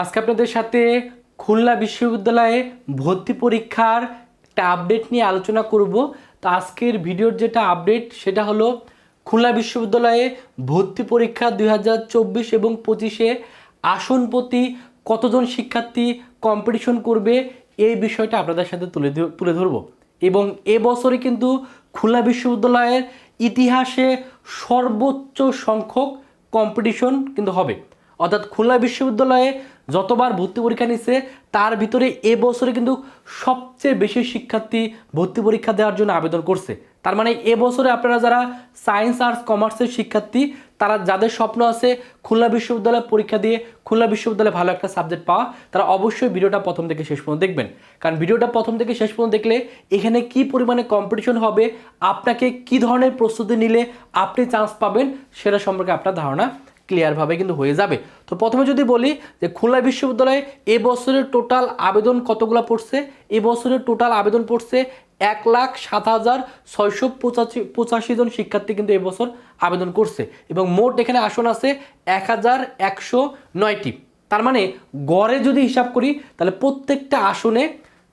আজকে আপনাদের সাথে খুলনা বিশ্ববিদ্যালয়ে ভর্তি পরীক্ষার একটা আপডেট নিয়ে আলোচনা করব। তো আজকের ভিডিওর যেটা আপডেট সেটা হলো খুলনা বিশ্ববিদ্যালয়ে ভর্তি পরীক্ষা দু হাজার চব্বিশ এবং পঁচিশে আসন প্রতি কতজন শিক্ষার্থী কম্পিটিশন করবে, এই বিষয়টা আপনাদের সাথে তুলে তুলে ধরবো। এবং এবছরে কিন্তু খুলনা বিশ্ববিদ্যালয়ের ইতিহাসে সর্বোচ্চ সংখ্যক কম্পিটিশন কিন্তু হবে। অর্থাৎ খুলনা বিশ্ববিদ্যালয়ে যতবার ভর্তি পরীক্ষা নিচ্ছে তার ভিতরে এবছরে কিন্তু সবচেয়ে বেশি শিক্ষার্থী ভর্তি পরীক্ষা দেওয়ার জন্য আবেদন করছে। তার মানে এবছরে আপনারা যারা সায়েন্স, আর্টস, কমার্সের শিক্ষার্থী, তারা যাদের স্বপ্ন আছে খুলনা বিশ্ববিদ্যালয়ে পরীক্ষা দিয়ে খুলনা বিশ্ববিদ্যালয়ে ভালো একটা সাবজেক্ট পাওয়া, তারা অবশ্যই ভিডিওটা প্রথম থেকে শেষ পর্যন্ত দেখবেন। কারণ ভিডিওটা প্রথম থেকে শেষ পর্যন্ত দেখলে এখানে কি পরিমাণে কম্পিটিশন হবে, আপনাকে কি ধরনের প্রস্তুতি নিলে আপনি চান্স পাবেন, সেটা সম্পর্কে আপনার ধারণা। ক্লিয়ারভাবে কিন্তু হয়ে যাবে। তো প্রথমে যদি বলি যে খুলনা বিশ্ববিদ্যালয়ে এ বছরের টোটাল আবেদন কতগুলো পড়ছে? এ বছরের টোটাল আবেদন পড়ছে এক লাখ সাত হাজার ছয়শো পঁচাশি পঁচাশি জন শিক্ষার্থী কিন্তু এবছর আবেদন করছে এবং মোট এখানে আসন আছে এক হাজার একশো নয়টি। তার মানে গড়ে যদি হিসাব করি, তাহলে প্রত্যেকটা আসনে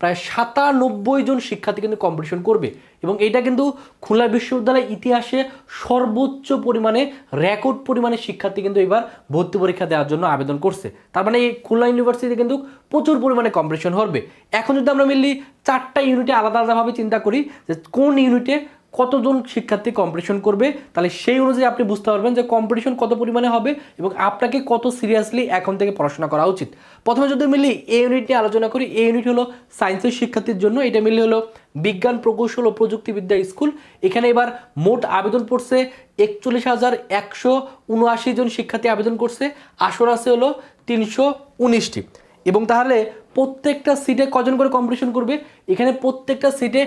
প্রায় সাতানব্বই জন শিক্ষার্থী কিন্তু কম্পিটিশন করবে। এবং এটা কিন্তু খুলনা বিশ্ববিদ্যালয়ের ইতিহাসে সর্বোচ্চ পরিমাণে রেকর্ড পরিমাণে শিক্ষার্থী কিন্তু এবার ভর্তি পরীক্ষা দেওয়ার জন্য আবেদন করছে। তার মানে এই খুলনা ইউনিভার্সিটিতে কিন্তু প্রচুর পরিমাণে কম্পিটিশন হবে এখন যদি আমরা মেনলি চারটা ইউনিটে আলাদা আলাদাভাবে চিন্তা করি যে কোন ইউনিটে কতজন শিক্ষার্থী কম্পিটিশন করবে, তাহলে সেই অনুযায়ী আপনি বুঝতে পারবেন যে কম্পিটিশন কত পরিমাণে হবে এবং আপনাকে কত সিরিয়াসলি এখন থেকে পড়াশোনা করা উচিত। প্রথমে যদি মিলি এই ইউনিট নিয়ে আলোচনা করি এই ইউনিট হলো সায়েন্সের শিক্ষার্থীর জন্য, এটা মিলি হলো বিজ্ঞান, প্রকৌশল ও প্রযুক্তিবিদ্যা স্কুল এখানে এবার মোট আবেদন পড়ছে একচল্লিশ হাজার একশো উনআশি জন শিক্ষার্থী আবেদন করছে আসন আছে হলো তিনশো উনিশটি। এবং তাহলে প্রত্যেকটা সিটে কজন করে কম্পিটিশন করবে? এখানে প্রত্যেকটা সিটে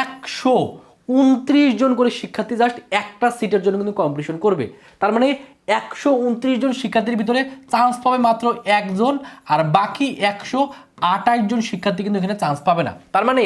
একশো উনত্রিশ জন করে শিক্ষার্থী জাস্ট একটা সিটের জন্য কিন্তু কম্পিটিশন করবে। তার মানে একশো উনত্রিশ জন শিক্ষার্থীর ভিতরে চান্স পাবে মাত্র একজন, আর বাকি একশো আঠাশ জন শিক্ষার্থী কিন্তু এখানে চান্স পাবে না। তার মানে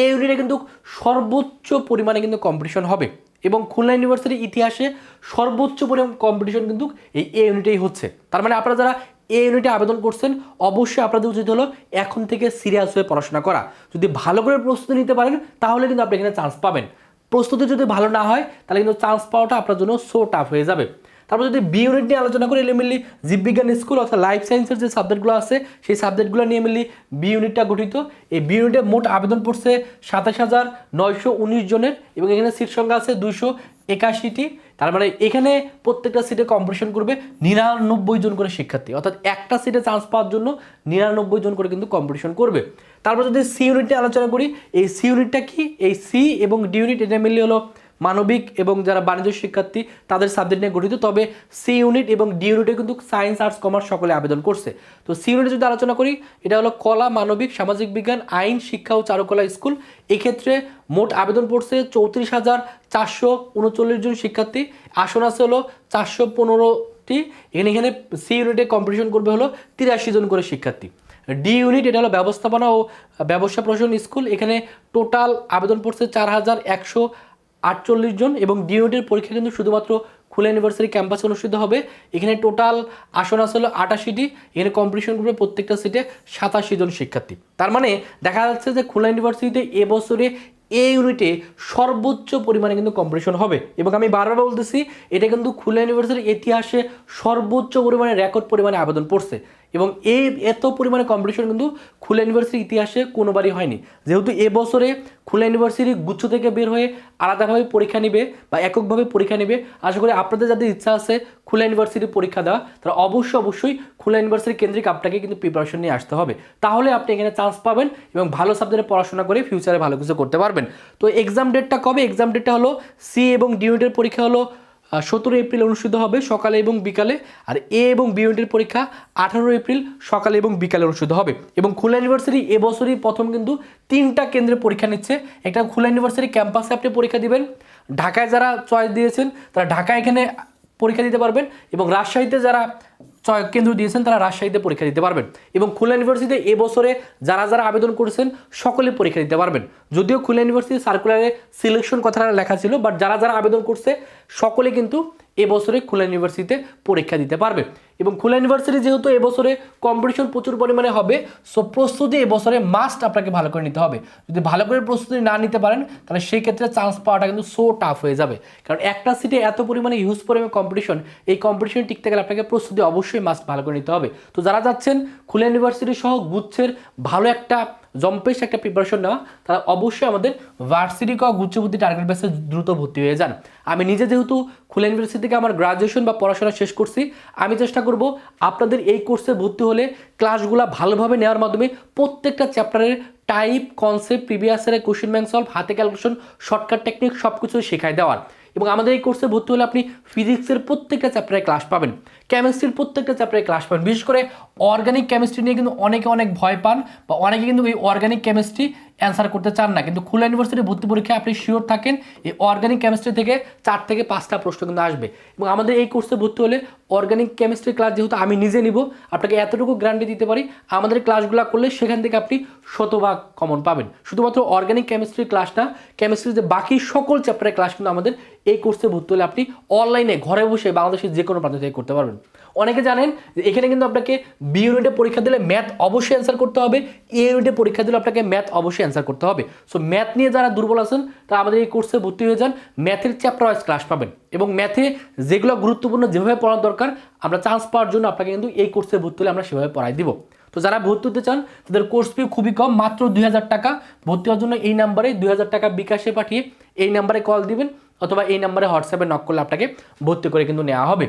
এই ইউনিটে কিন্তু সর্বোচ্চ পরিমাণে কিন্তু কম্পিটিশন হবে এবং খুলনা ইউনিভার্সিটির ইতিহাসে সর্বোচ্চ পরিমাণ কম্পিটিশন কিন্তু এই এ ইউনিটেই হচ্ছে। তার মানে আপনারা যারা এ ইউনিটে আবেদন করছেন, অবশ্যই আপনাদের উচিত হলো এখন থেকে সিরিয়াস হয়ে পড়াশোনা করা। যদি ভালো করে প্রস্তুতি নিতে পারেন, তাহলে কিন্তু আপনি এখানে চান্স পাবেন। প্রস্তুতি যদি ভালো না হয়, তাহলে কিন্তু চান্স পাওয়াটা আপনার জন্য সো টাফ হয়ে যাবে। তারপর যদি বি ইউনিট নিয়ে আলোচনা করি এলিমেন্টলি জীববিজ্ঞান স্কুল অর্থাৎ লাইফ সায়েন্সের যে সাবজেক্টগুলো আছে, সেই সাবজেক্টগুলো নিয়ে মিলি বি ইউনিটটা গঠিত। এই বি ইউনিটে মোট আবেদন পড়ছে সাতাশ হাজার নয়শো উনিশ জনের এবং এখানে সিট সংখ্যা আছে দুশো একাশিটি। তার মানে এখানে প্রত্যেকটা সিটে কম্পিটিশন করবে নিরানব্বই জন করে শিক্ষার্থী। অর্থাৎ একটা সিটে চান্স পাওয়ার জন্য নিরানব্বই জন করে কিন্তু কম্পিটিশন করবে। তারপর যদি সি ইউনিট আলোচনা করি, এই সি ইউনিটটা কি? এই সি এবং ডি ইউনিট এটা মিলিয়ে হলো মানবিক এবং যারা বাণিজ্য শিক্ষার্থী, তাদের সাবজেক্ট নিয়ে গঠিত। তবে সি ইউনিট এবং ডি ইউনিটে কিন্তু সায়েন্স আর্টস কমার্স সকলে আবেদন করছে। তো সি ইউনিটে যদি আলোচনা করি, এটা হলো কলা, মানবিক, সামাজিক বিজ্ঞান, আইন, শিক্ষা ও চারুকলা স্কুল। এক্ষেত্রে মোট আবেদন পড়ছে চৌত্রিশ হাজার চারশো উনচল্লিশ জন শিক্ষার্থী। আসন আছে হলো চারশো পনেরোটি। এখানে এখানে সি ইউনিটে কম্পিটিশন করবে হলো তিরাশি জন করে শিক্ষার্থী। ডি ইউনিট এটা হলো ব্যবস্থাপনা ও ব্যবসা প্রশাসন স্কুল। এখানে টোটাল আবেদন পড়ছে চার হাজার একশো আটচল্লিশ জন এবং ডি ইউনিটের পরীক্ষা কিন্তু শুধুমাত্র খুলনা ইউনিভার্সিটি ক্যাম্পাসে অনুষ্ঠিত হবে। এখানে টোটাল আসন আছে হলো আটাশিটি, এখানে কম্পিটিশন করবে প্রত্যেকটা সিটে সাতাশি জন শিক্ষার্থী। তার মানে দেখা যাচ্ছে যে খুলনা ইউনিভার্সিটিতে এবছরে এই ইউনিটে সর্বোচ্চ পরিমাণে কিন্তু কম্পিটিশন হবে। এবং আমি বারবার বলতেছি, এটা কিন্তু খুলনা ইউনিভার্সিটির ইতিহাসে সর্বোচ্চ পরিমাণে রেকর্ড পরিমাণে আবেদন পড়ছে এবং এই এত পরিমাণে কম্পিটিশন কিন্তু খুলনা ইউনিভার্সিটির ইতিহাসে কোনোবারই হয়নি। যেহেতু এবছরে খুলনা ইউনিভার্সিটি গুচ্ছ থেকে বের হয়ে আলাদাভাবে পরীক্ষা নেবে বা এককভাবে পরীক্ষা নেবে, আশা করি আপনাদের যাদের ইচ্ছা আছে খুলনা ইউনিভার্সিটির পরীক্ষা দেওয়া, তারা অবশ্যই অবশ্যই খুলনা ইউনিভার্সিটি কেন্দ্রিক আপনাকে কিন্তু প্রিপারেশন নিয়ে আসতে হবে। তাহলে আপনি এখানে চান্স পাবেন এবং ভালো সাবজেক্টে পড়াশোনা করে ফিউচারে ভালো কিছু করতে পারবেন। তো এক্সাম ডেটটা কবে? এক্সাম ডেটটা হলো সি এবং ডি ইউনিটের পরীক্ষা হলো সতেরো এপ্রিল অনুষ্ঠিত হবে সকালে এবং বিকালে, আর এ এবং বি ইউনিটের পরীক্ষা আঠারো এপ্রিল সকালে এবং বিকালে অনুষ্ঠিত হবে। এবং খুলনা ইউনিভার্সিটি এবছরই প্রথম কিন্তু তিনটা কেন্দ্রে পরীক্ষা নিচ্ছে। একটা খুলনা ইউনিভার্সিটি ক্যাম্পাসে আপনি পরীক্ষা দিবেন। ঢাকায় যারা চয়েস দিয়েছেন, তারা ঢাকা এখানে পরীক্ষা দিতে পারবেন এবং রাজশাহীতে যারা কেন্দ্র দিয়েছেন, তারা রাজশাহীতে পরীক্ষা দিতে পারবেন এবং খুলনা ইউনিভার্সিটিতে এবছরে যারা যারা আবেদন করেছেন, সকলে পরীক্ষা দিতে পারবেন। যদিও খুলনা ইউনিভার্সিটি সার্কুলারে সিলেকশন কথাটা লেখা ছিল বাট যারা যারা আবেদন করছে, সকলে কিন্তু এবছরে খুলনা ইউনিভার্সিটিতে পরীক্ষা দিতে পারবে। এবং খুলনা ইউনিভার্সিটি যেহেতু এবছরে কম্পিটিশন প্রচুর পরিমাণে হবে সো প্রস্তুতি এবছরে মাস্ট আপনাকে ভালো করে নিতে হবে। যদি ভালো করে প্রস্তুতি না নিতে পারেন, তাহলে সেই ক্ষেত্রে চান্স পাওয়াটা কিন্তু সো টাফ হয়ে যাবে। কারণ একটা সিটে এত পরিমাণে হিউজ পরিমাণে কম্পিটিশন এই কম্পিটিশনে টিকতে গেলে আপনাকে প্রস্তুতি অবশ্যই মাস্ট ভালো করে নিতে হবে। তো যারা যাচ্ছেন খুলনা ইউনিভার্সিটি সহ গুচ্ছের ভালো একটা, জম্পেশ একটা প্রিপারেশন নেওয়া, তারা অবশ্যই আমাদের ভার্সিটি ক গুচ্ছবুদ্ধি টার্গেট বেসে দ্রুত ভর্তি হয়ে যান। আমি নিজে যেহেতু খুলনা ইউনিভার্সিটি থেকে আমার গ্রাজুয়েশন বা পড়াশোনা শেষ করছি, আমি চেষ্টা করব, আপনাদের এই কোর্সে ভর্তি হলে ক্লাসগুলো ভালোভাবে নেওয়ার মাধ্যমে প্রত্যেকটা চ্যাপ্টারের টাইপ, কনসেপ্ট প্রিভিয়াসের কোশ্চেন ব্যাংক সলভ, হাতে ক্যালকুলেশন, শর্টকাট টেকনিক সব কিছু শেখায় দেওয়ার। এবং আমাদের এই কোর্সে ভর্তি হলে আপনি ফিজিক্সের প্রত্যেকটা চ্যাপ্টারে ক্লাস পাবেন, কেমিস্ট্রির প্রত্যেকটা চ্যাপ্টারে ক্লাস পাবেন। বিশেষ করে অর্গানিক কেমিস্ট্রি নিয়ে কিন্তু অনেকে অনেক ভয় পান বা অনেকে কিন্তু এই অর্গানিক কেমিস্ট্রি অ্যান্সার করতে চান না। কিন্তু খুলনা ইউনিভার্সিটি ভর্তি পরীক্ষায় আপনি শিওর থাকেন, এই অর্গানিক কেমিস্ট্রি থেকে চার থেকে পাঁচটা প্রশ্ন কিন্তু আসবে। এবং আমাদের এই কোর্সে ভর্তি হলে অর্গানিক কেমিস্ট্রি ক্লাস যেহেতু আমি নিজে নিব, আপনাকে এতটুকু গ্যারান্টি দিতে পারি, আমাদের ক্লাসগুলো করলে সেখান থেকে আপনি শতভাগ কমন পাবেন। শুধুমাত্র অর্গানিক কেমিস্ট্রি ক্লাস না কেমিস্ট্রির যে বাকি সকল চ্যাপ্টারের ক্লাস কিন্তু আমাদের এই কোর্সে ভর্তি হলে আপনি অনলাইনে ঘরে বসে বাংলাদেশের যে কোনো প্রান্ত থেকে করতে পারবেন। অনেকে জানেন যে এখানে কিন্তু আপনাকে বি ইউনিটে পরীক্ষা দিলে ম্যাথ অবশ্যই অ্যান্সার করতে হবে এ ইউনিটে পরীক্ষা দিলে আপনাকে ম্যাথ অবশ্যই অ্যান্সার করতে হবে। সো ম্যাথ নিয়ে যারা দুর্বল আছেন, তারা আমাদের এই কোর্সে ভর্তি হয়ে যান। ম্যাথের চ্যাপ্টার ওয়াইজ ক্লাস পাবেন। এবং ম্যাথে যেগুলো গুরুত্বপূর্ণ, যেভাবে পড়ানো দরকার, আমরা চান্স পাওয়ার জন্য আপনাকে কিন্তু এই কোর্সে ভর্তি হলে আমরা সেভাবে পড়াই দিব। তো, যারা ভর্তি হতে চান, তাদের কোর্স ফি খুবই কম, মাত্র দুই হাজার টাকা। ভর্তি হওয়ার জন্য এই নাম্বারে দুই হাজার টাকা বিকাশে পাঠিয়ে এই নাম্বারে কল দিবেন, অথবা এই নাম্বারে হোয়াটসঅ্যাপে নক করলে আপনাকে ভর্তি করে কিন্তু নেওয়া হবে।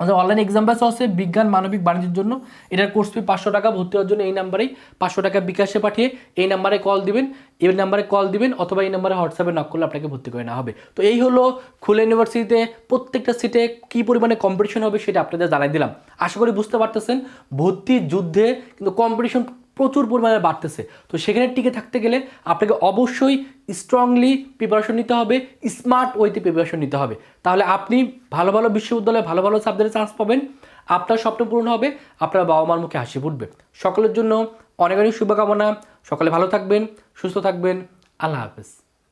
আমাদের অনলাইন এক্সাম ব্যাচ আছে, বিজ্ঞান, মানবিক, বাণিজ্যের জন্য। এটার কোর্স ফি পাঁচশো টাকা, ভর্তি হওয়ার জন্য এই নাম্বারেই পাঁচশো টাকা বিকাশে পাঠিয়ে এই নাম্বারে কল দিবেন, এই নাম্বারে কল দিবেন, অথবা এই নাম্বারে হোয়াটসঅ্যাপে নক করলে আপনাকে ভর্তি করে নেওয়া হবে। তো এই হলো খুলে ইউনিভার্সিটিতে প্রত্যেকটা সিটে কী পরিমাণে কম্পিটিশন হবে সেটা আপনাদের জানাই দিলাম। আশা করি বুঝতে পারতেছেন, ভর্তি যুদ্ধে কিন্তু কম্পিটিশন প্রচুর পরিমাণে বাড়তেছে। তো সেখানে টিকে থাকতে গেলে আপনাকে অবশ্যই স্ট্রংলি প্রিপারেশন নিতে হবে স্মার্ট ওয়েতে প্রিপারেশন নিতে হবে। তাহলে আপনি ভালো ভালো বিশ্ববিদ্যালয়ে ভালো ভালো সাবজেক্টে চান্স পাবেন, আপনার স্বপ্ন পূরণ হবে, আপনার বাবা মার মুখে হাসি ফুটবে। সকলের জন্য অনেক অনেক শুভকামনা, সকলে ভালো থাকবেন, সুস্থ থাকবেন, আল্লাহ হাফেজ।